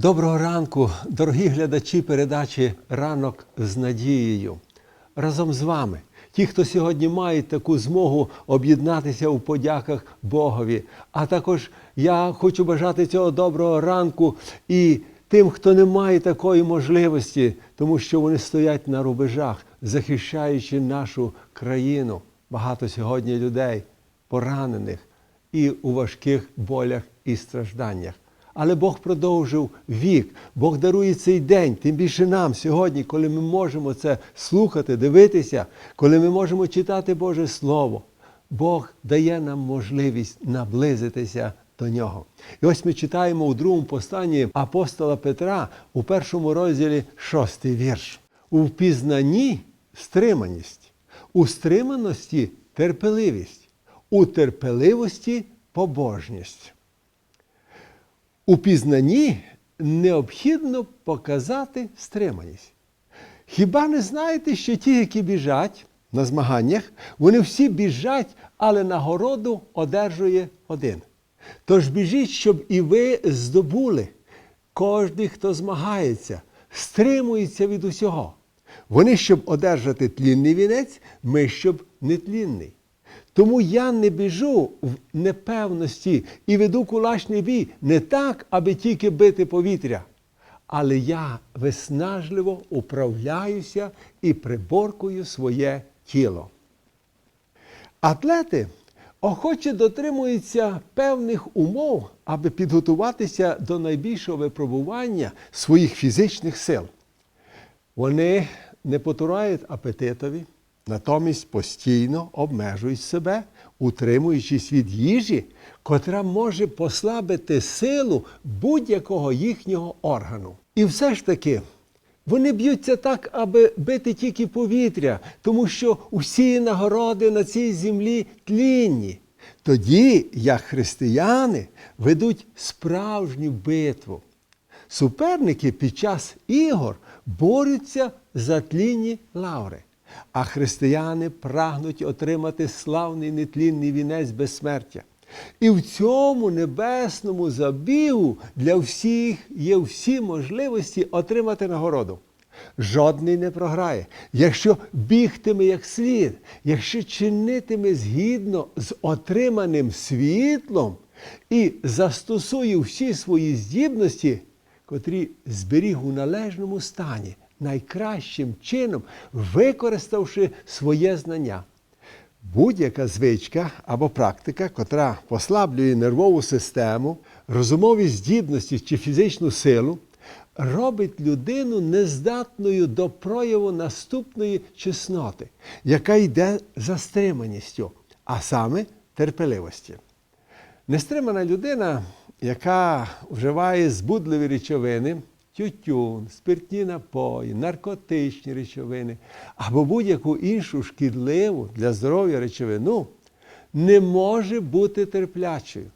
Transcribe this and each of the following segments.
Доброго ранку, дорогі глядачі передачі Ранок з надією. Разом з вами, ті, хто сьогодні мають таку змогу об'єднатися у подяках Богові. А також я хочу бажати цього доброго ранку і тим, хто не має такої можливості, тому що вони стоять на рубежах, захищаючи нашу країну. Багато сьогодні людей поранених і у важких болях і стражданнях. Але Бог продовжив вік, Бог дарує цей день, тим більше нам сьогодні, коли ми можемо це слухати, дивитися, коли ми можемо читати Боже Слово. Бог дає нам можливість наблизитися до нього. І ось ми читаємо у другому посланні апостола Петра у першому розділі шостий вірш. У впізнанні стриманість, у стриманості терпеливість, у терпеливості побожність. У пізнанні необхідно показати стриманість. Хіба не знаєте, що ті, які біжать на змаганнях, вони всі біжать, але нагороду одержує один. Тож біжіть, щоб і ви здобули. Кожний, хто змагається, стримується від усього. Вони, щоб одержати тлінний вінець, ми щоб нетлінний. Тому я не біжу в непевності і веду кулачний бій не так, аби тільки бити повітря, але я виснажливо управляюся і приборкую своє тіло. Атлети охоче дотримуються певних умов, аби підготуватися до найбільшого випробування своїх фізичних сил. Вони не потурають апетитові, натомість постійно обмежують себе, утримуючись від їжі, котра може послабити силу будь-якого їхнього органу. І все ж таки. Вони б'ються так, аби бити тільки повітря, тому що усі нагороди на цій землі тлінні. Тоді, як християни, ведуть справжню битву. Суперники під час ігор борються за тлінні лаври, а християни прагнуть отримати славний нетлінний вінець безсмертя. І в цьому небесному забігу для всіх є всі можливості отримати нагороду. Жодний не програє, якщо бігтиме як слід, якщо чинитиме згідно з отриманим світлом і застосує всі свої здібності, котрі зберіг у належному стані, найкращим чином, використавши своє знання. Будь-яка звичка або практика, котра послаблює нервову систему, розумові здібності чи фізичну силу, робить людину нездатною до прояву наступної чесноти, яка йде за стриманістю, а саме терпеливості. Нестримана людина, яка вживає збудливі речовини, тютюн, спиртні напої, наркотичні речовини або будь-яку іншу шкідливу для здоров'я речовину, не може бути терплячою.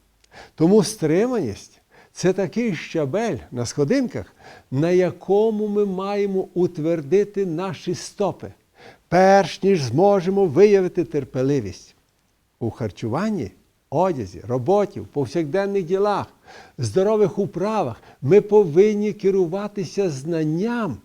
Тому стриманість це такий щабель на сходинках, на якому ми маємо утвердити наші стопи, перш ніж зможемо виявити терпеливість. У харчуванні одязі, роботі, в повсякденних ділах, здорових управах ми повинні керуватися знанням,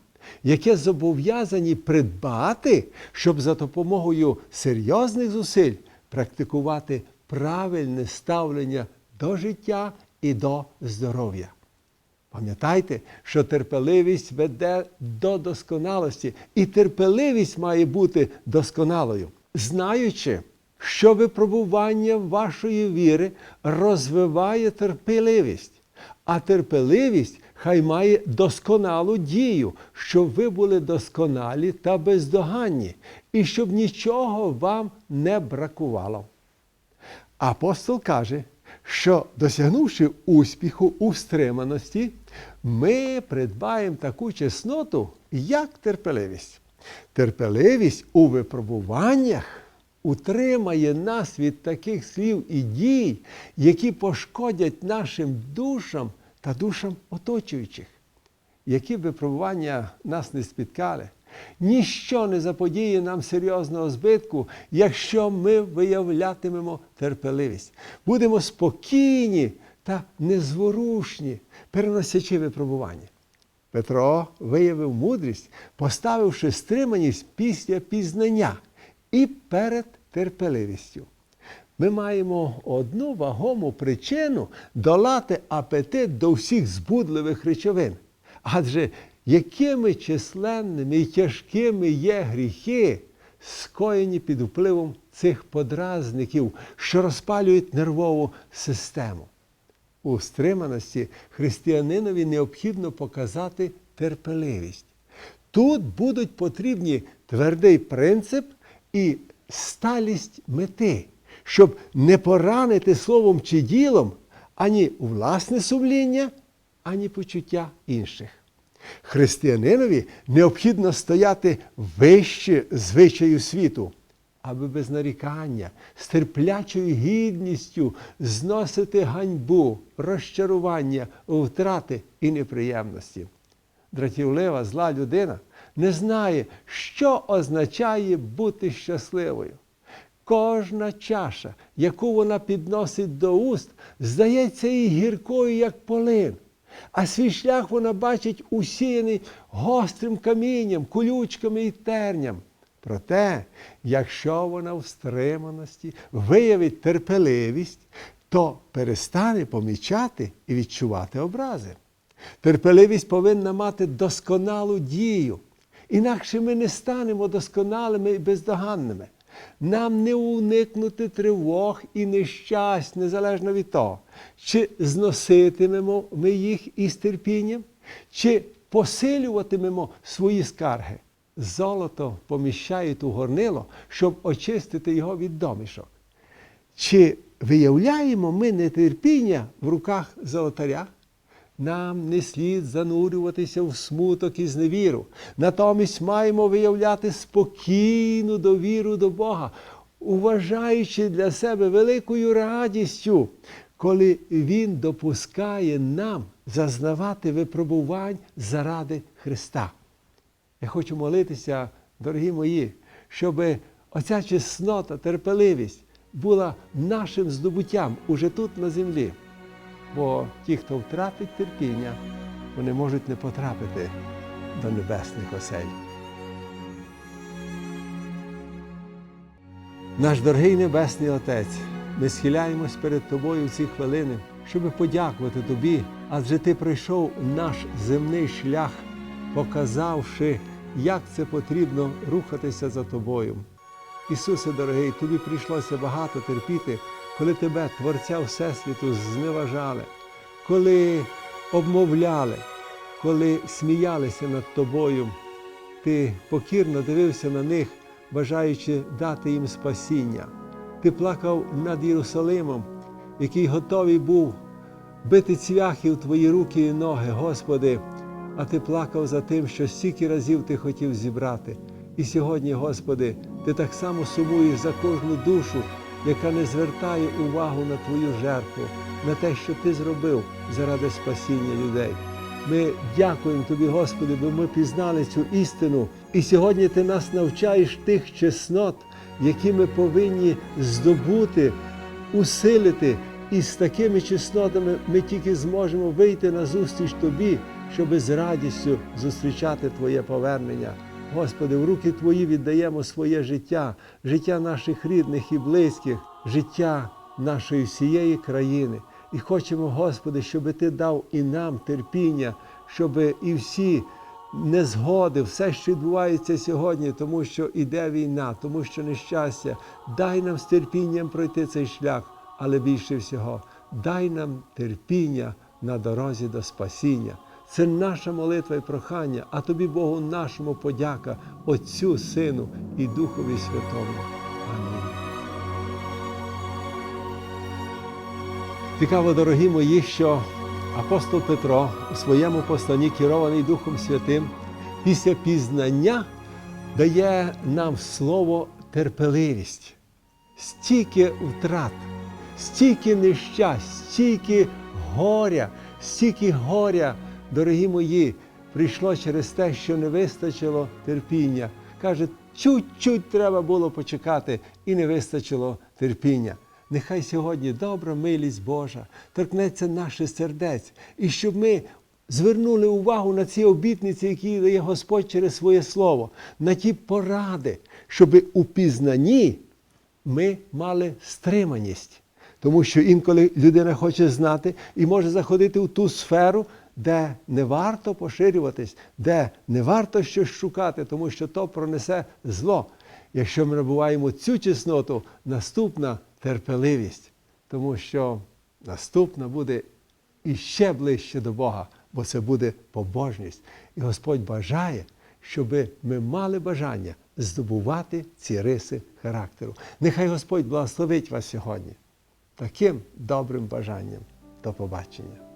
яке зобов'язані придбати, щоб за допомогою серйозних зусиль практикувати правильне ставлення до життя і до здоров'я. Пам'ятайте, що терпеливість веде до досконалості, і терпеливість має бути досконалою, знаючи, що випробування вашої віри розвиває терпеливість, а терпеливість хай має досконалу дію, щоб ви були досконалі та бездоганні, і щоб нічого вам не бракувало. Апостол каже, що досягнувши успіху у стриманості, ми придбаємо таку чесноту, як терпеливість. Терпеливість у випробуваннях утримає нас від таких слів і дій, які пошкодять нашим душам та душам оточуючих. Які випробування нас не спіткали, ніщо не заподіє нам серйозного збитку, якщо ми виявлятимемо терпеливість. Будемо спокійні та незворушні, переносячи випробування. Петро виявив мудрість, поставивши стриманість після пізнання і перед терпеливістю. Ми маємо одну вагому причину долати апетит до всіх збудливих речовин. Адже якими численними і тяжкими є гріхи, скоєні під впливом цих подразників, що розпалюють нервову систему. У стриманості християнинові необхідно показати терпеливість. Тут будуть потрібні твердий принцип і сталість мети, щоб не поранити словом чи ділом ані власне сумління, ані почуття інших. Християнинові необхідно стояти вище звичаю світу, аби без нарікання, з терплячою гідністю зносити ганьбу, розчарування, втрати і неприємності. Дратівлива зла людина не знає, що означає бути щасливою. Кожна чаша, яку вона підносить до уст, здається їй гіркою, як полин. А свій шлях вона бачить усіяний гострим камінням, колючками і терням. Проте, якщо вона в стриманості виявить терпеливість, то перестане помічати і відчувати образи. Терпеливість повинна мати досконалу дію. Інакше ми не станемо досконалими і бездоганними. Нам не уникнути тривог і нещасть, незалежно від того, чи зноситимемо ми їх із терпінням, чи посилюватимемо свої скарги. Золото поміщають у горнило, щоб очистити його від домішок. Чи виявляємо ми нетерпіння в руках золотаря? Нам не слід занурюватися в смуток і зневіру. Натомість маємо виявляти спокійну довіру до Бога, уважаючи для себе великою радістю, коли Він допускає нам зазнавати випробувань заради Христа. Я хочу молитися, дорогі мої, щоб оця чеснота, терпеливість була нашим здобуттям уже тут на землі. Бо ті, хто втратить терпіння, вони можуть не потрапити до небесних осель. Наш дорогий Небесний Отець, ми схиляємось перед Тобою в ці хвилини, щоб подякувати Тобі, адже Ти пройшов наш земний шлях, показавши, як це потрібно рухатися за Тобою. Ісусе дорогий, тобі прийшлося багато терпіти, коли тебе, Творця Всесвіту, зневажали, коли обмовляли, коли сміялися над тобою. Ти покірно дивився на них, бажаючи дати їм спасіння. Ти плакав над Єрусалимом, який готовий був бити цвяхи в твої руки і ноги, Господи, а ти плакав за тим, що стільки разів ти хотів зібрати. І сьогодні, Господи, ти так само сумуєш за кожну душу, яка не звертає увагу на Твою жертву, на те, що Ти зробив заради спасіння людей. Ми дякуємо Тобі, Господи, бо ми пізнали цю істину. І сьогодні Ти нас навчаєш тих чеснот, які ми повинні здобути, усилити. І з такими чеснотами ми тільки зможемо вийти на зустріч Тобі, щоби з радістю зустрічати Твоє повернення. Господи, в руки Твої віддаємо своє життя, життя наших рідних і близьких, життя нашої всієї країни. І хочемо, Господи, щоб Ти дав і нам терпіння, щоб і всі незгоди, все, що відбувається сьогодні, тому що іде війна, тому що нещастя, дай нам з терпінням пройти цей шлях, але більше всього, дай нам терпіння на дорозі до спасіння. Це наша молитва і прохання, а тобі, Богу, нашому подяка, Отцю, Сину і Духові Святому. Амінь. Цікаво, дорогі мої, що апостол Петро у своєму посланні, керований Духом Святим, після пізнання дає нам слово терпеливість, стільки втрат, стільки нещасть, стільки горя, стільки горя дорогі мої, прийшло через те, що не вистачило терпіння. Каже, чуть-чуть треба було почекати, і не вистачило терпіння. Нехай сьогодні добра милість Божа торкнеться наших сердець, і щоб ми звернули увагу на ці обітниці, які дає Господь через своє слово, на ті поради, щоб у пізнанні ми мали стриманість. Тому що інколи людина хоче знати і може заходити в ту сферу, де не варто поширюватись, де не варто щось шукати, тому що то пронесе зло. Якщо ми набуваємо цю чесноту, наступна терпеливість, тому що наступна буде іще ближче до Бога, бо це буде побожність. І Господь бажає, щоб ми мали бажання здобувати ці риси характеру. Нехай Господь благословить вас сьогодні таким добрим бажанням. До побачення.